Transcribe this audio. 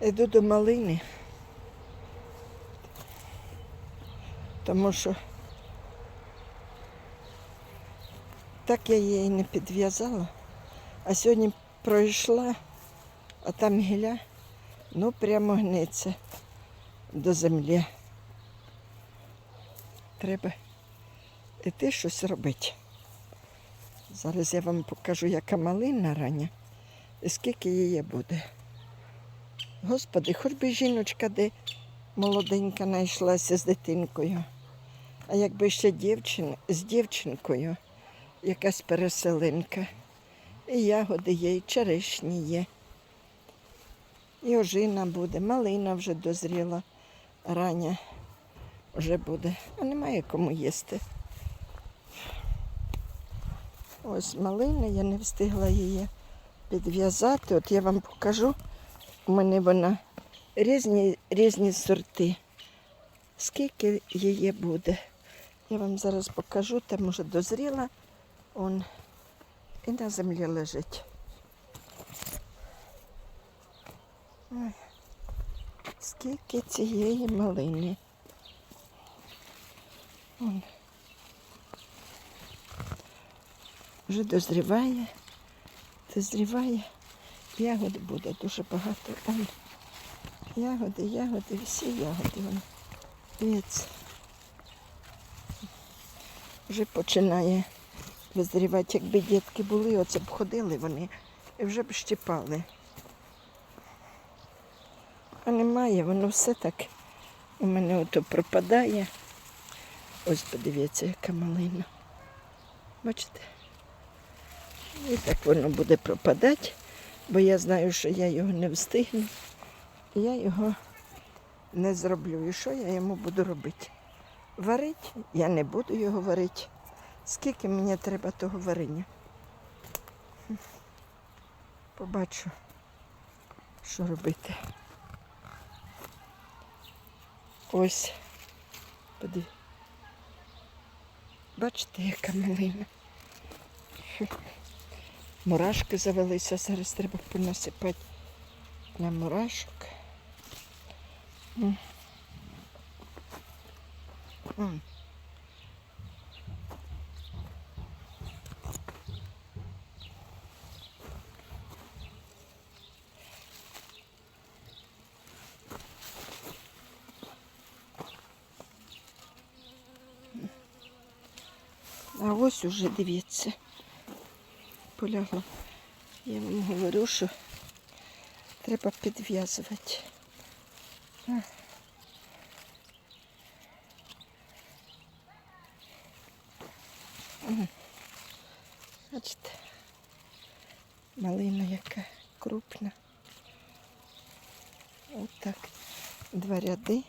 Йду до малини. Тому що так я її не підв'язала. А сьогодні пройшла, а там гілля, ну прямо гниться до землі. Треба іти щось робити. Зараз я вам покажу, яка малина рання і скільки її буде. Господи, хоч би жіночка, де молоденька знайшлася з дитинкою. А якби ще дівчин, з дівчинкою, якась переселинка. І ягоди є, і черешні є. І ожина буде, малина вже дозріла, рання вже буде. А немає кому їсти. Ось малина, я не встигла її підв'язати. От я вам покажу. У мене вона різні, різні сорти. Скільки її буде? Я вам зараз покажу, там уже дозріла. Он і на землі лежить. Ой, скільки цієї малини. Он. Вже дозріває, дозріває. Ягод буде дуже багато. Он. Ягоди, ягоди, всі ягоди. Вон. Дивіться. Вже починає визрівати. Якби дітки були, оце б ходили вони і вже б щипали. А немає, воно все так у мене ото пропадає. Ось подивіться, яка малина. Бачите? І так воно буде пропадати, бо я знаю, що я його не встигну. Я його не зроблю. І що я йому буду робити? Варить? Я не буду його варити. Скільки мені треба того варення? Побачу, що робити. Ось. Подив. Бачите, яка малина. Мурашки завелися, зараз треба понасипати на мурашок. А ось уже дивіться. Полягла. Я вам говорю, що треба підв'язувати. Бачите, малина яка крупна. Отак. Два ряди.